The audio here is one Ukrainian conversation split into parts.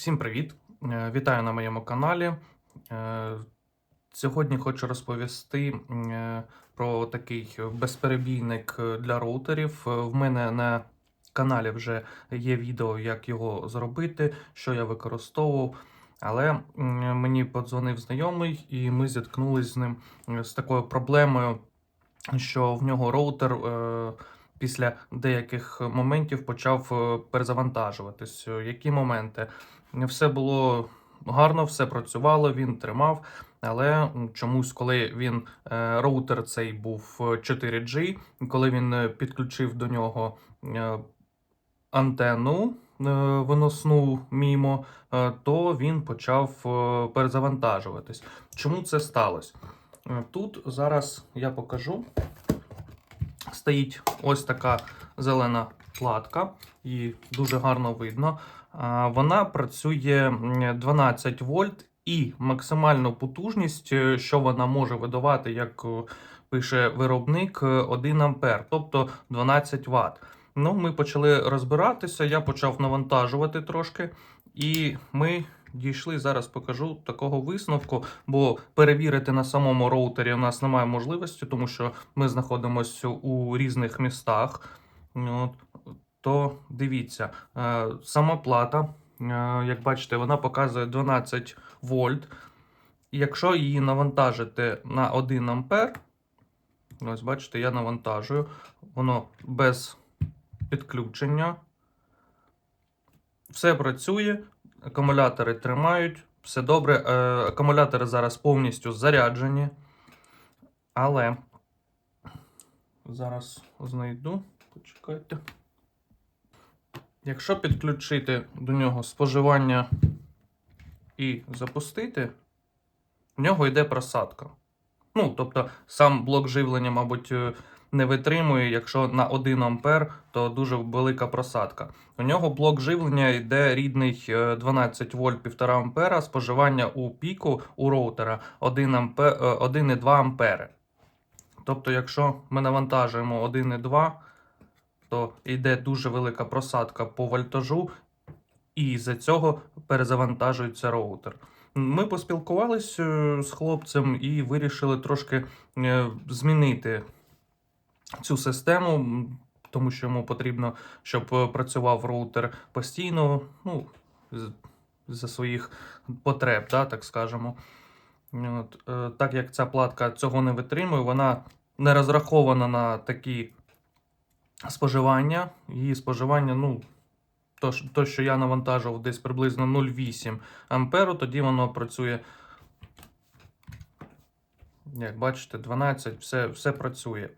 Всім привіт! Е, Вітаю на моєму каналі. Е, Сьогодні хочу розповісти е, про такий безперебійник для роутерів. В мене на каналі вже є відео, як його зробити, що я використовував. Але мені подзвонив знайомий, і ми зіткнулися з ним з такою проблемою, що в нього роутер після деяких моментів почав перезавантажуватись. Які моменти? Все було гарно, все працювало, він тримав. Але чомусь, коли він е, роутер цей був е, 4G, і коли він е, підключив до нього е, антенну е, виносну мімо, е, то він почав е, перезавантажуватись. Чому це сталося? Е, Тут зараз я покажу. Стоїть ось така зелена платка, і дуже гарно видно. Вона працює 12 вольт і максимальну потужність, е, що вона може видавати, як е, пише виробник, е, 1 ампер, тобто 12 Вт. Ну, ми почали розбиратися, я почав навантажувати трошки, і ми дійшли зараз. Покажу такого висновку, бо перевірити на самому роутері у нас немає можливості, тому що ми знаходимося у різних містах. От, то дивіться, е, сама плата, е, як бачите, вона показує 12 вольт. Якщо її навантажити на 1 ампер, ось бачите, я навантажую, воно без підключення. Все працює, акумулятори тримають, все добре. Е, акумулятори зараз повністю заряджені. Але зараз знайду. Почекайте. Якщо підключити до нього споживання і запустити, в нього йде просадка. Ну, тобто, сам блок живлення, мабуть, е, не витримує, якщо на 1 ампер, то дуже велика просадка. У нього блок живлення йде рідний е, 12 вольт 1,5 ампера, споживання у піку у роутера 1 ампе, е, 1,2. Тобто, якщо ми навантажуємо 1,2, то йде дуже велика просадка по вольтажу, і з-за цього перезавантажується роутер. Ми поспілкувалися е, з хлопцем і вирішили трошки е, змінити цю систему, тому що йому потрібно, щоб е, працював роутер постійно, ну, за своїх потреб, да, так скажемо. От, так як ця платка цього не витримує, вона не розрахована на такі споживання. Її споживання, ну, то, то, що я навантажував десь приблизно 0,8 амперу, тоді воно працює. Як бачите, 12, все, все працює.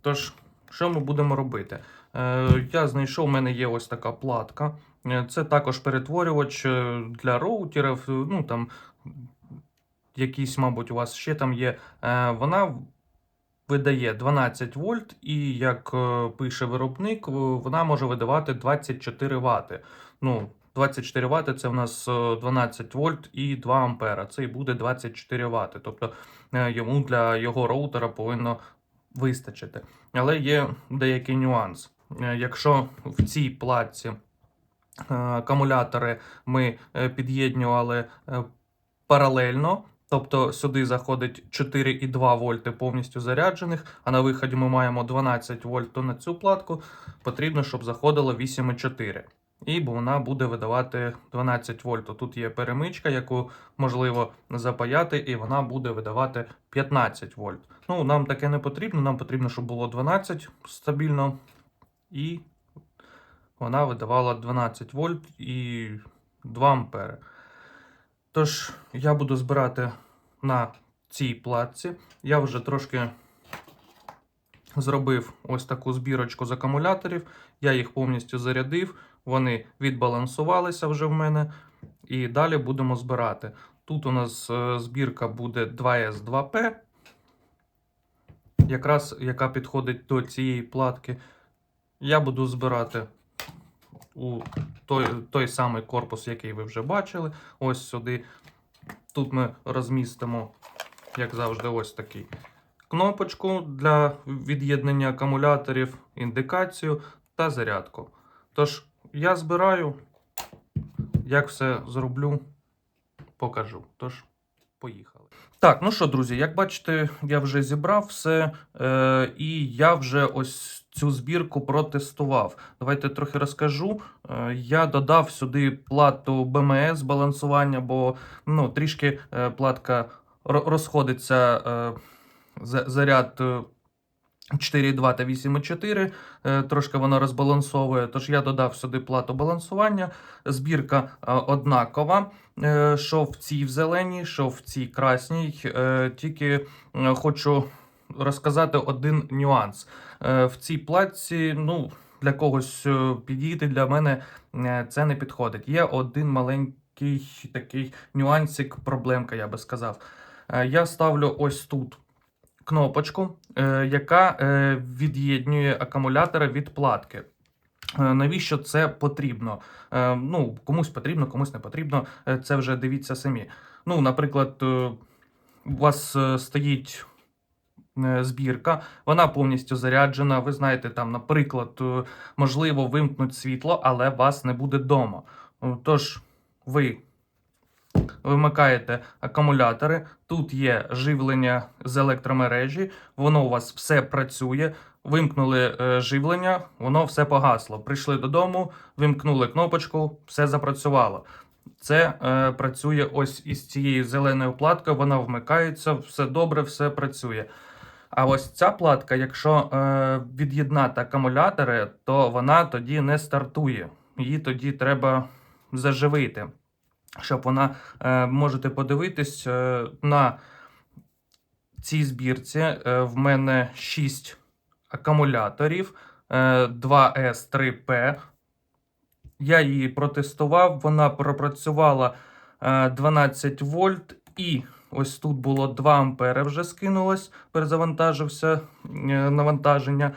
Тож, що ми будемо робити? Е, я знайшов, у мене є ось така платка. Е, Це також перетворювач е, для роутерів. Ну там якісь, мабуть, у вас ще там є. Е, Вона видає 12 вольт, і як е, пише виробник, е, вона може видавати 24 Вт. Ну, 24 Вт це в нас е, 12 вольт і 2 ампера. Це і буде 24 Вт. Тобто е, йому для його роутера повинно вистачити. Але є деякий нюанс. Е, Якщо в цій платці е, акумулятори ми е, під'єднували е, паралельно, тобто сюди заходить 4,2 вольти повністю заряджених, а на виході ми маємо 12 вольт, то на цю платку потрібно, щоб заходило 8,4. І вона буде видавати 12 вольт. Тут є перемичка, яку можливо запаяти, і вона буде видавати 15 вольт. Ну, нам таке не потрібно, нам потрібно, щоб було 12 стабільно. І вона видавала 12 вольт і 2 ампери. Тож, я буду збирати на цій платці. Я вже трошки зробив ось таку збірочку з акумуляторів. Я їх повністю зарядив, вони відбалансувалися вже в мене. І далі будемо збирати. Тут у нас е, збірка буде 2S2P, якраз яка підходить до цієї платки. Я буду збирати у той, той самий корпус, який ви вже бачили. Ось сюди. Тут ми розмістимо, як завжди, ось такий кнопочку для від'єднання акумуляторів, індикацію та зарядку. Тож, я збираю. Як все зроблю, покажу. Тож, поїхали. Так, ну що, друзі, як бачите, я вже зібрав все, е, і я вже ось цю збірку протестував. Давайте трохи розкажу. Е, я додав сюди плату БМС балансування, бо ну, трішки е, платка розходиться е, заряд. Е, 4,2 та 8,4, е, трошки воно розбалансовує. Тож я додав сюди плату балансування. Збірка е, однакова, е, що в цій в зеленій, що в цій красній. Тільки хочу розказати один нюанс. В цій платці, ну, для когось підійти, для мене це не підходить. Є один маленький такий нюансик, проблемка, я би сказав. Я ставлю ось тут кнопочку, е, яка е, від'єднує акумулятора від платки. Е, Навіщо це потрібно? Ну, комусь потрібно, комусь не потрібно. Це вже дивіться самі. Ну, наприклад, у вас стоїть збірка, вона повністю заряджена. Ви знаєте, там, наприклад, можливо, вимкнуть світло, але вас не буде вдома. Тож ви вимикаєте акумулятори. Тут є живлення з електромережі, воно у вас все працює. Вимкнули е, живлення, воно все погасло. Прийшли додому, вимкнули кнопочку, все запрацювало. Це е, працює ось із цією зеленою платкою, вона вмикається, все добре, все працює. А ось ця платка, якщо е, від'єднати акумулятори, то вона тоді не стартує. Її тоді треба заживити. Щоб вона е, можете подивитись е, на цій збірці. Е, в мене 6 акумуляторів е, 2S3P. Я її протестував, вона пропрацювала е, 12 вольт і ось тут було 2 ампери вже скинулось, перезавантажився навантаження,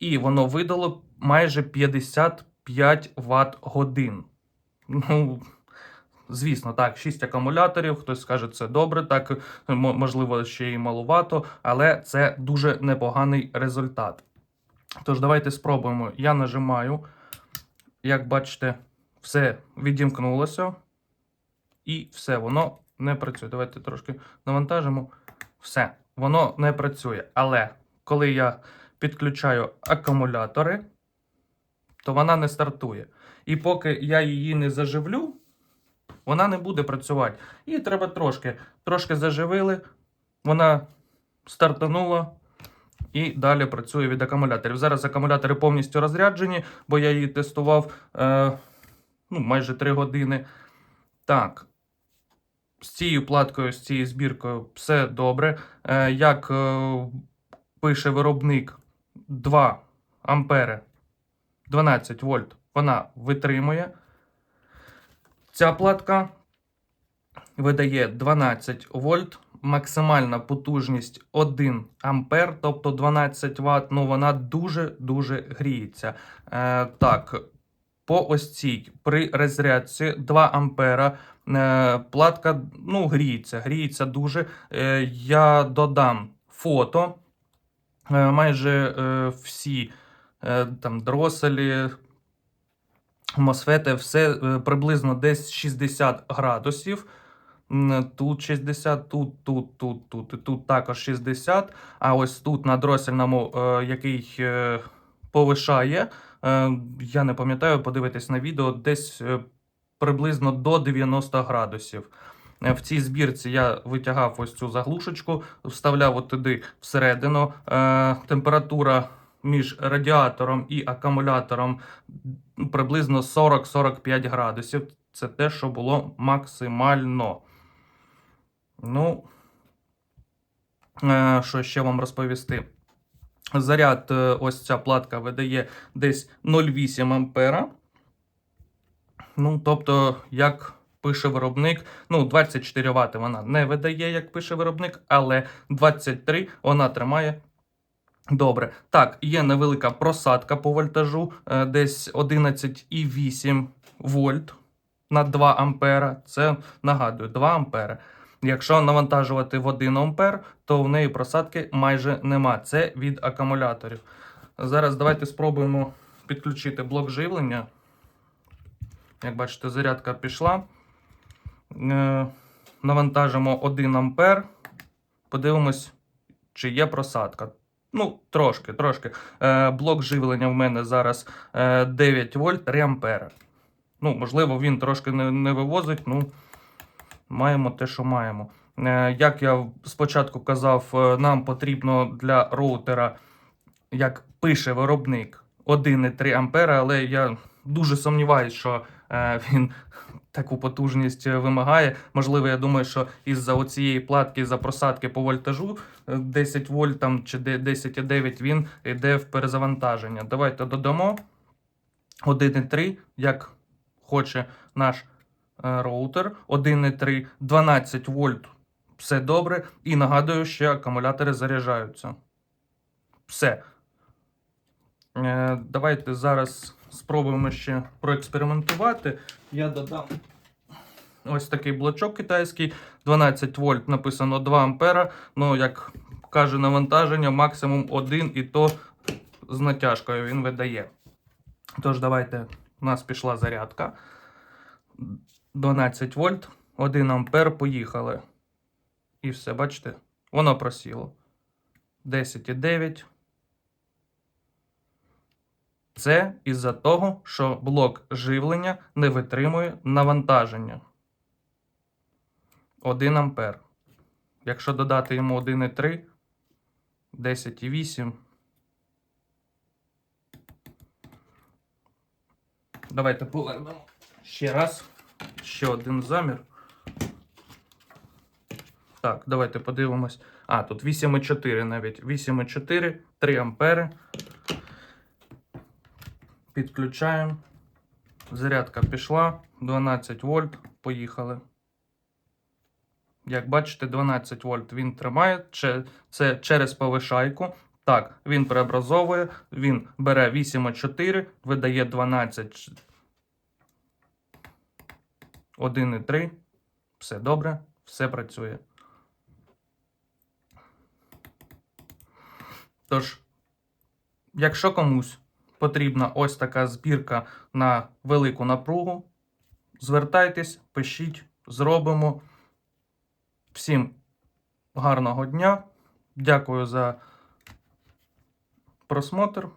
і воно видало майже 55 Вт годин. Ну, Звісно, так, 6 акумуляторів. Хтось скаже, це добре, так можливо, ще й малувато, але це дуже непоганий результат. Тож, давайте спробуємо. Я нажимаю. Як бачите, все відімкнулося. І все, воно не працює. Давайте трошки навантажимо. Все, воно не працює. Але коли я підключаю акумулятори, то вона не стартує. І поки я її не заживлю, вона не буде працювати. І треба трошки. Трошки заживили, вона стартанула і далі працює від акумуляторів. Зараз акумулятори повністю розряджені, бо я її тестував е, ну, майже 3 години. Так. З цією платкою, з цією збіркою все добре. Е, як е, пише виробник 2 ампери 12 вольт, вона витримує. Ця платка видає 12 вольт, максимальна потужність 1 ампер, тобто 12 Вт. Ну вона дуже-дуже гріється. Е, так, по ось цій при розрядці 2 ампера. Е, платка ну, гріється, гріється дуже. Е, я додам фото. Е, майже е, всі е, там дроселі, Мосфети, все е, приблизно десь 60 градусів. Тут 60, тут, тут, тут, тут і тут також 60. А ось тут на дросельному, е, який е, повишає, я не пам'ятаю, подивитись на відео, десь приблизно до 90 градусів. В цій збірці я витягав ось цю заглушечку, вставляв от туди всередину. Температура між радіатором і акумулятором приблизно 40-45 градусів. Це те, що було максимально. Ну, е, що ще вам розповісти? Заряд, е, ось ця платка видає десь 0,8 ампера. Ну, тобто, як пише виробник, ну, 24 Вт вона не видає, як пише виробник, але 23 вона тримає Добре. Так, є невелика просадка по вольтажу, е, десь 11,8 вольт на 2 ампера. Це нагадую, 2 ампера. Якщо навантажувати в 1 ампер, то в неї просадки майже нема. Це від акумуляторів. Зараз давайте спробуємо підключити блок живлення. Як бачите, зарядка пішла. Е, Навантажимо 1 ампер. Подивимось, чи є просадка. Ну, трошки, трошки. Е, Блок живлення в мене зараз е, 9 вольт 3 ампери. Ну, можливо, він трошки не, не вивозить, ну маємо те, що маємо. Е, Як я спочатку казав, е, нам потрібно для роутера, як пише виробник, 1,3 ампера, але я дуже сумніваюся, що е, він таку потужність е, вимагає. Можливо, я думаю, що із-за оцієї платки за просадки по вольтажу е, 10 вольт там, чи 10,9 він йде в перезавантаження. Давайте додамо 1,3, як хоче наш е, роутер. 1,3, 12 вольт. Все добре. І нагадую, що акумулятори заряджаються. Все. Е, Давайте зараз спробуємо ще проекспериментувати. Я додам ось такий блочок китайський. 12 вольт написано 2 ампера. Ну, як каже навантаження, максимум 1 і то з натяжкою він видає. Тож, давайте, у нас пішла зарядка. 12 вольт, 1 ампер, поїхали. І все, бачите, воно просіло. 10,9. Це із-за того, що блок живлення не витримує навантаження. 1 ампер. Якщо додати йому 1,3, 10,8. Давайте повернемо ще раз. Ще один замір. Так, давайте подивимось. А, тут 8,4 навіть. 8,4, 3 ампери. Підключаємо. Зарядка пішла. 12 вольт. Поїхали. Як бачите, 12 вольт він тримає. Це через повишайку. Так, він преобразовує, він бере 8,4, видає 12. 1,3. Все добре, все працює. Тож, якщо комусь потрібна ось така збірка на велику напругу, звертайтесь, пишіть, зробимо. Всім гарного дня. Дякую за просмотр.